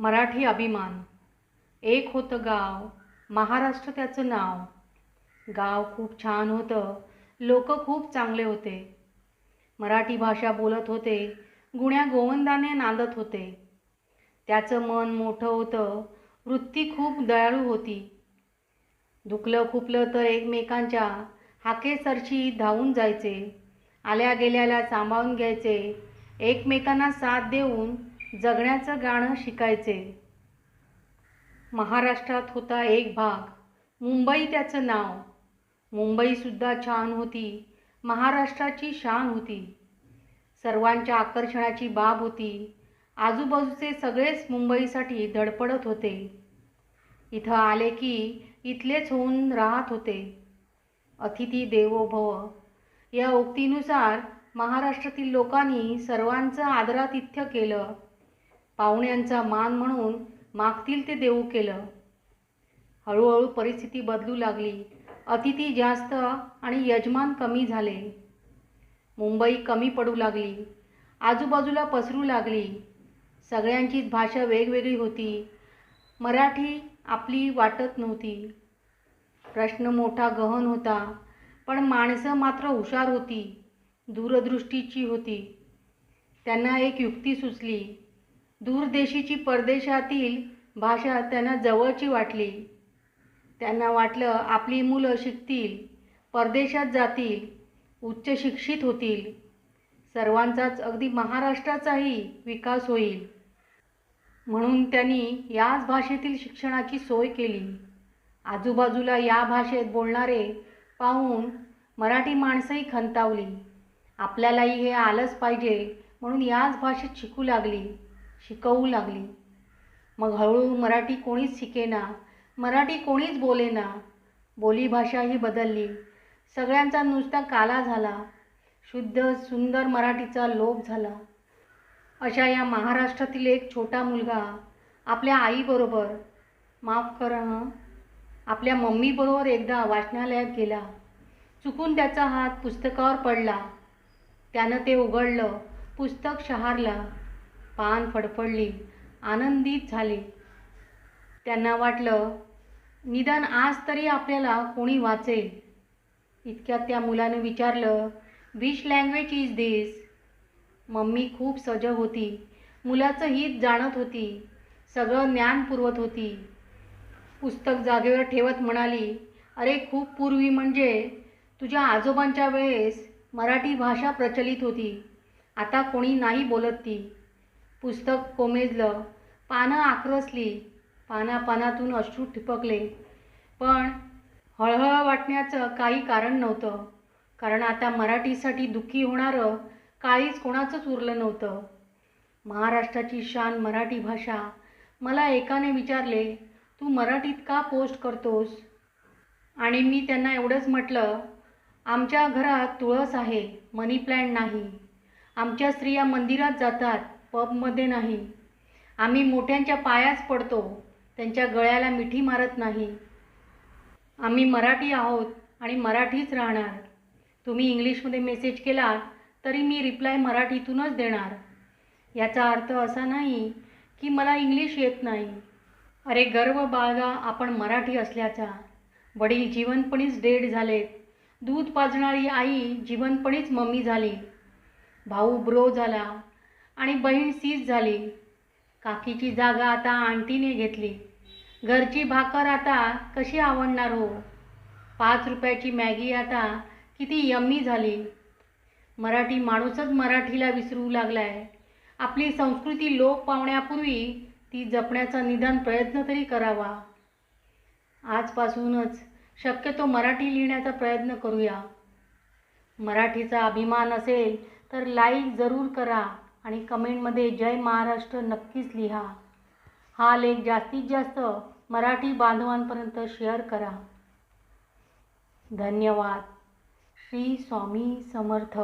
मराठी अभिमान. एक होतं गाव महाराष्ट्र त्याचं नाव. गाव खूप छान होतं लोक खूप चांगले होते. मराठी भाषा बोलत होते गुण्या गोवंदाने नांदत होते. त्याचं मन मोठं होतं वृत्ती खूप दयाळू होती. दुखलं खुपलं तर एकमेकांच्या हाकेसरशी धावून जायचे आल्या गेल्याला सांभाळून घ्यायचे एकमेकांना साथ देऊन जगण्याचं गाणं शिकायचे. महाराष्ट्रात होता एक भाग मुंबई त्याचं नाव. मुंबईसुद्धा छान होती महाराष्ट्राची शान होती. सर्वांच्या आकर्षणाची बाब होती. आजूबाजूचे सगळेच मुंबईसाठी धडपडत होते. इथं आले की इथलेच होऊन राहत होते. अतिथी देवो भव या उक्तीनुसार महाराष्ट्रातील लोकांनी सर्वांचं आदरातिथ्य केलं. पाहुण्यांचा मान म्हणून मागतील ते देऊ केलं. हळूहळू परिस्थिती बदलू लागली. अतिथी जास्त आणि यजमान कमी झाले. मुंबई कमी पडू लागली. आजूबाजूला पसरू लागली. सगळ्यांचीच भाषा वेगवेगळी होती. मराठी आपली वाटत नव्हती. प्रश्न मोठा गहन होता पण माणसं मात्र हुशार होती दूरदृष्टीची होती. त्यांना एक युक्ती सुचली. दूरदेशीची परदेशातील भाषा त्यांना जवळची वाटली. त्यांना वाटलं आपली मुलं शिकतील परदेशात जातील उच्च शिक्षित होतील. सर्वांचाच अगदी महाराष्ट्राचाही विकास होईल. म्हणून त्यांनी याच भाषेतील शिक्षणाची सोय केली. आजूबाजूला या भाषेत बोलणारे पाहून मराठी माणसंही खंतावली. आपल्यालाही हे आलंच पाहिजे म्हणून याच भाषेत शिकू लागली. शिकवू लागली. मग हळूहळू मराठी कोणीच शिकेना मराठी कोणीच बोलेना. बोलीभाषाही बदलली. सगळ्यांचा नुसता काला झाला. शुद्ध सुंदर मराठीचा लोप झाला. अशा या महाराष्ट्रातील एक छोटा मुलगा आपल्या आईबरोबर माफ करा आपल्या मम्मीबरोबर एकदा वाचनालयात गेला. चुकून त्याचा हात पुस्तकावर पडला. त्यानं ते उघडलं पुस्तक शहारला. पान फडफडली आनंदित झाले. त्यांना वाटलं निदान आज तरी आपल्याला कोणी वाचेल? इतक्यात त्या मुलानं विचारलं which language is this mummy खूप सजग होती. मुलाचं हित जाणत होती. सगळं ज्ञान पुरवत होती. पुस्तक जागेवर ठेवत म्हणाली अरे खूप पूर्वी म्हणजे तुझ्या आजोबांच्या वेळेस मराठी भाषा प्रचलित होती. आता कोणी नाही बोलत ती. पुस्तक कोमेजलं पानं आक्रसली पानापानातून अश्रू ठिपकले. पण हळहळ वाटण्याचं काही कारण नव्हतं. कारण आता मराठीसाठी दुःखी होणारं काळीच कोणाचंच उरलं नव्हतं. महाराष्ट्राची शान मराठी भाषा. मला एकाने विचारले तू मराठीत का पोस्ट करतोस? आणि मी त्यांना एवढंच म्हटलं आमच्या घरात तुळस आहे मनी प्लॅन्ट नाही. आमच्या स्त्रिया मंदिरात जातात. पबमध्ये नाही. आम्ही मोठ्यांच्या पायाच पडतो त्यांच्या गळ्याला मिठी मारत नाही. आम्ही मराठी आहोत आणि मराठीच राहणार. तुम्ही इंग्लिशमध्ये मेसेज केला तरी मी रिप्लाय मराठीतूनच देणार. याचा अर्थ असा नाही की मला इंग्लिश येत नाही. अरे गर्व बाळगा आपण मराठी असल्याचा. वडील जीवनपणीच डेड झालेत. दूध पाजणारी आई जीवनपणीच मम्मी झाली. भाऊ ब्रो झाला. आणि बहीण सीज झाली. काकीची जागा आता आंटीने घेतली. घरची भाकर आता कशी आवडणार हो? पाच रुपयाची मॅगी आता किती यम्मी झाली. मराठी माणूसच मराठीला विसरू लागला आहे आपली संस्कृती लोप पावण्यापूर्वी ती जपण्याचा निदान प्रयत्न तरी करावा. आजपासूनच शक्यतो मराठी लिहिण्याचा प्रयत्न करूया. मराठीचा अभिमान असेल तर लाईक जरूर करा. आणि कमेंटमध्ये जय महाराष्ट्र नक्कीच लिहा. हा लेख जास्तीत जास्त मराठी बांधवांपर्यंत शेअर करा. धन्यवाद. श्री स्वामी समर्थ.